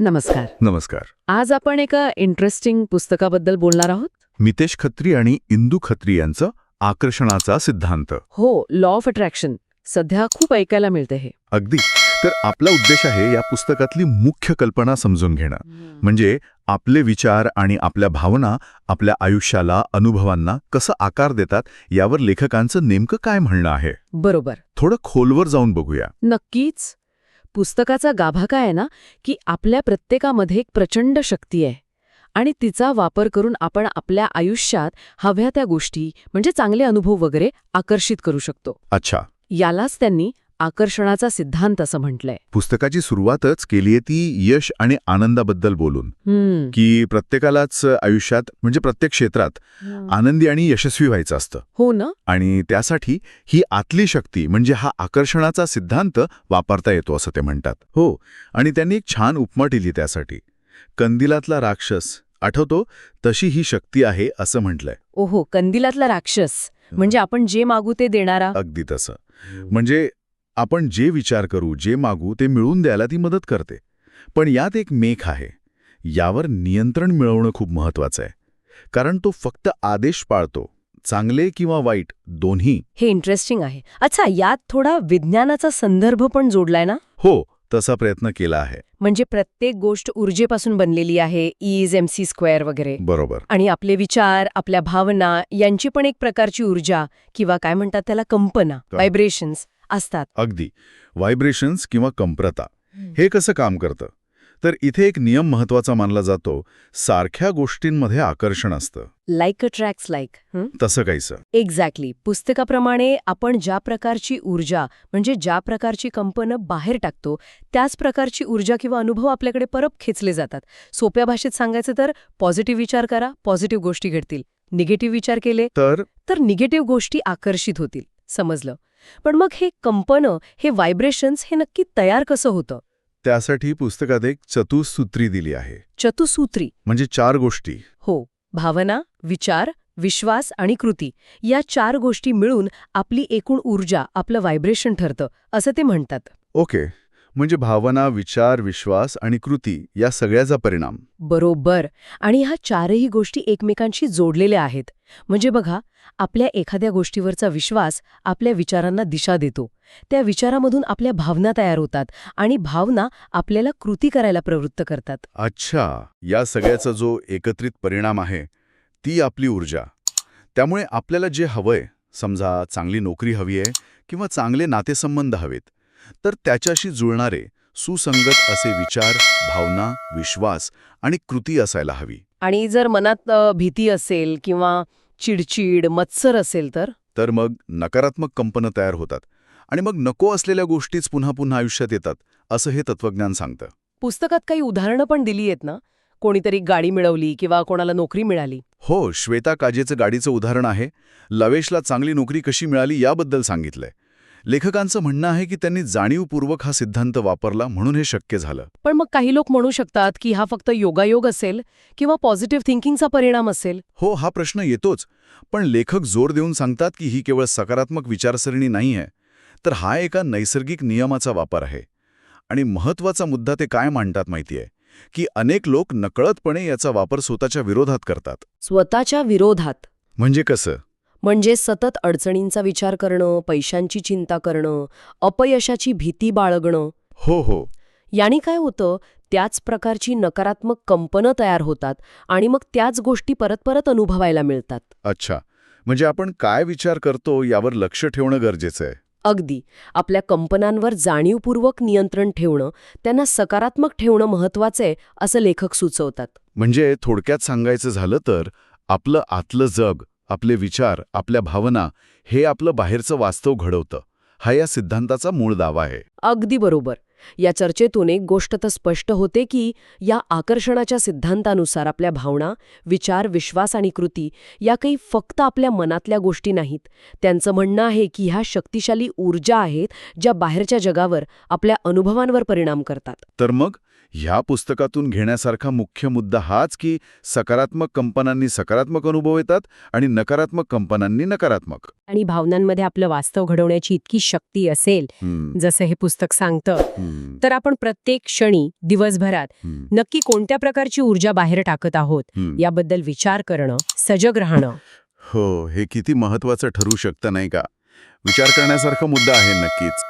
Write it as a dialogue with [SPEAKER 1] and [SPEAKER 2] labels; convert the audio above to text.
[SPEAKER 1] नमस्कार.
[SPEAKER 2] नमस्कार.
[SPEAKER 1] आज आपण एका इंटरेस्टिंग पुस्तकाबद्दल बोलणार आहोत.
[SPEAKER 2] मितेश खत्री आणि इंदू खत्री यांचं आकर्षणाचा सिद्धांत.
[SPEAKER 1] हो लॉ ऑफ अट्रॅक्शन सध्या खूप ऐकायला मिळते हे.
[SPEAKER 2] अगदी. तर आपला उद्देश आहे या पुस्तकातली मुख्य कल्पना समजून घेणं. म्हणजे आपले विचार आणि आपल्या भावना आपल्या आयुष्याला अनुभवांना कसं आकार देतात यावर लेखकांचं नेमकं काय म्हणणं आहे?
[SPEAKER 1] बरोबर.
[SPEAKER 2] थोडं खोलवर जाऊन बघूया.
[SPEAKER 1] नक्कीच. पुस्तकाचा गाभा काय आहे ना की आपल्या प्रत्येकामध्ये एक प्रचंड शक्ती आहे. आणि तिचा वापर करून आपण आपल्या आयुष्यात हव्या त्या गोष्टी म्हणजे चांगले अनुभव वगैरे आकर्षित करू शकतो.
[SPEAKER 2] अच्छा.
[SPEAKER 1] यालाच त्यांनी आकर्षणाचा सिद्धांत असं म्हटलंय.
[SPEAKER 2] पुस्तकाची सुरुवातच केलीये ती यश आणि आनंदाबद्दल बोलून. की प्रत्येकालाच आयुष्यात म्हणजे प्रत्येक क्षेत्रात आनंदी आणि यशस्वी व्हायचं असतं.
[SPEAKER 1] हो ना?
[SPEAKER 2] आणि त्यासाठी ही आतली शक्ती म्हणजे हा आकर्षणाचा सिद्धांत वापरता येतो असं ते म्हणतात. हो. आणि त्यांनी एक छान उपमा दिली त्यासाठी. कंदिलातला राक्षस. आठवतो? तशी ही शक्ती आहे असं म्हटलंय.
[SPEAKER 1] ओहो कंदिलातला राक्षस. म्हणजे आपण जे मागू ते देणारा?
[SPEAKER 2] अगदी तसं. म्हणजे आपण जे विचार करू जे मागू ते मिळवून द्यायला ती मदत करते. पण यात एक मेख आहे. यावर नियंत्रण मिळवणं खूप महत्वाचं आहे. कारण तो फक्त आदेश पाळतो. चांगले किंवा वाईट दोन्ही.
[SPEAKER 1] हे इंटरेस्टिंग आहे. अच्छा यात थोडा विज्ञानाचा संदर्भ पण जोडलाय ना?
[SPEAKER 2] हो तसा प्रयत्न केला आहे.
[SPEAKER 1] म्हणजे प्रत्येक गोष्ट ऊर्जेपासून बनलेली आहे इज एम सी स्क्वेअर वगैरे.
[SPEAKER 2] बरोबर.
[SPEAKER 1] आणि आपले विचार आपल्या भावना यांची पण एक प्रकारची ऊर्जा किंवा काय म्हणतात त्याला कंपना व्हायब्रेशन्स असतात.
[SPEAKER 2] अगदी. व्हायब्रेशन्स किंवा कंप्रता. हे कसं काम करतं? तर इथे एक नियम महत्त्वाचा मानला जातो. सारख्या गोष्टींमध्ये आकर्षण असतं.
[SPEAKER 1] लाईक अ ट्रॅक्स लाईक
[SPEAKER 2] तसं काहीसं.
[SPEAKER 1] एक्झॅक्टली पुस्तकाप्रमाणे आपण ज्या प्रकारची ऊर्जा म्हणजे ज्या प्रकारची कंपनं बाहेर टाकतो त्याच प्रकारची ऊर्जा किंवा अनुभव आपल्याकडे परत खेचले जातात. सोप्या भाषेत सांगायचं तर पॉझिटिव्ह विचार करा पॉझिटिव्ह गोष्टी घडतील. निगेटिव्ह विचार केले
[SPEAKER 2] तर?
[SPEAKER 1] तर निगेटिव्ह गोष्टी आकर्षित होतील. समजलं? पण मग हे कंपनं हे व्हायब्रेशन्स हे नक्की तयार कसं होतं?
[SPEAKER 2] त्यासाठी पुस्तकात एक चतुसूत्री दिली आहे.
[SPEAKER 1] चतुसूत्री?
[SPEAKER 2] म्हणजे चार गोष्टी.
[SPEAKER 1] हो भावना विचार विश्वास आणि कृती. या चार गोष्टी मिळून आपली एकूण ऊर्जा आपलं व्हायब्रेशन ठरतं असं ते म्हणतात.
[SPEAKER 2] ओके. म्हणजे भावना विचार विश्वास आणि कृती या सगळ्याचा परिणाम.
[SPEAKER 1] बरोबर. आणि ह्या चारही गोष्टी एकमेकांशी जोडलेल्या आहेत. म्हणजे बघा आपल्या एखाद्या गोष्टीवरचा विश्वास आपल्या विचारांना दिशा देतो. त्या विचारामधून आपल्या भावना तयार होतात आणि भावना आपल्याला कृती करायला प्रवृत्त करतात.
[SPEAKER 2] अच्छा. या सगळ्याचा जो एकत्रित परिणाम आहे ती आपली ऊर्जा. त्यामुळे आपल्याला जे हवंय समजा चांगली नोकरी हवी आहे किंवा चांगले नातेसंबंध हवेत तर त्याच्याशी जुळणारे सुसंगत असे विचार भावना विश्वास आणि कृती असायला हवी.
[SPEAKER 1] आणि जर मनात भीती असेल किंवा चिडचिड मत्सर असेल तर?
[SPEAKER 2] तर मग नकारात्मक कंपनं तयार होतात आणि मग नको असलेल्या गोष्टीच पुन्हा पुन्हा आयुष्यात येतात असं हे तत्वज्ञान सांगतं.
[SPEAKER 1] पुस्तकात काही उदाहरणं पण दिली आहेत ना? कोणीतरी गाडी मिळवली किंवा कोणाला नोकरी मिळाली.
[SPEAKER 2] हो श्वेता काजेचं गाडीचं उदाहरण आहे. लवेशला चांगली नोकरी कशी मिळाली याबद्दल सांगितलंय. लेखकांचं म्हणणं आहे की त्यांनी जाणीवपूर्वक हा सिद्धांत वापरला म्हणून हे शक्य झालं.
[SPEAKER 1] पण मग काही लोक म्हणू शकतात की हा फक्त योगायोग असेल किंवा पॉझिटिव्ह थिंकिंगचा परिणाम असेल.
[SPEAKER 2] हो हा प्रश्न येतोच. पण लेखक जोर देऊन सांगतात की ही केवळ सकारात्मक विचारसरणी नाही आहे तर हा एका नैसर्गिक नियमाचा वापर आहे. आणि महत्त्वाचा मुद्दा ते काय मांडतात माहितीये? की अनेक लोक नकळतपणे याचा वापर स्वतःच्या विरोधात करतात.
[SPEAKER 1] स्वतःच्या विरोधात.
[SPEAKER 2] म्हणजे कसं?
[SPEAKER 1] म्हणजे सतत अडचणींचा विचार करणं पैशांची चिंता करणं अपयशाची भीती बाळगणं.
[SPEAKER 2] हो हो.
[SPEAKER 1] याने काय होतं? त्याच प्रकारची नकारात्मक कंपनं तयार होतात आणि मग त्याच गोष्टी परत परत अनुभवायला मिळतात.
[SPEAKER 2] अच्छा. म्हणजे आपण काय विचार करतो यावर लक्ष ठेवणं गरजेचं आहे.
[SPEAKER 1] अगदी. आपल्या कंपनांवर जाणीवपूर्वक नियंत्रण ठेवणं त्यांना सकारात्मक ठेवणं महत्वाचं आहे असं लेखक सुचवतात.
[SPEAKER 2] म्हणजे थोडक्यात सांगायचं झालं तर आपलं आतलं जग आपले विचार आपल्या भावना हे आपलं बाहेरचं वास्तव घडवतं. हा या सिद्धांताचा मूळ दावा आहे.
[SPEAKER 1] अगदी बरोबर. या चर्चेतून एक गोष्ट तर स्पष्ट होते की या आकर्षणाच्या सिद्धांतानुसार आपल्या भावना विचार विश्वास आणि कृती या काही फक्त आपल्या मनातल्या गोष्टी नाहीत. त्यांचं म्हणणं आहे की ह्या शक्तिशाली ऊर्जा आहेत ज्या बाहेरच्या जगावर आपल्या अनुभवांवर परिणाम करतात.
[SPEAKER 2] तर मग ह्या पुस्तकातून घेण्यासारखा मुख्य मुद्दा हाच की सकारात्मक कंपनांनी सकारात्मक अनुभव येतात आणि नकारात्मक कंपनांनी नकारात्मक?
[SPEAKER 1] आणि भावनांमध्ये आपलं वास्तव घडवण्याची इतकी शक्ती असेल जसं हे पुस्तक सांगतं तर आपण प्रत्येक क्षणी दिवसभरात नक्की कोणत्या प्रकारची ऊर्जा बाहेर टाकत आहोत. याबद्दल विचार करणं सजग राहणं.
[SPEAKER 2] हो हे किती महत्वाचं ठरू शकतं नाही का? विचार करण्यासारखा मुद्दा आहे नक्कीच.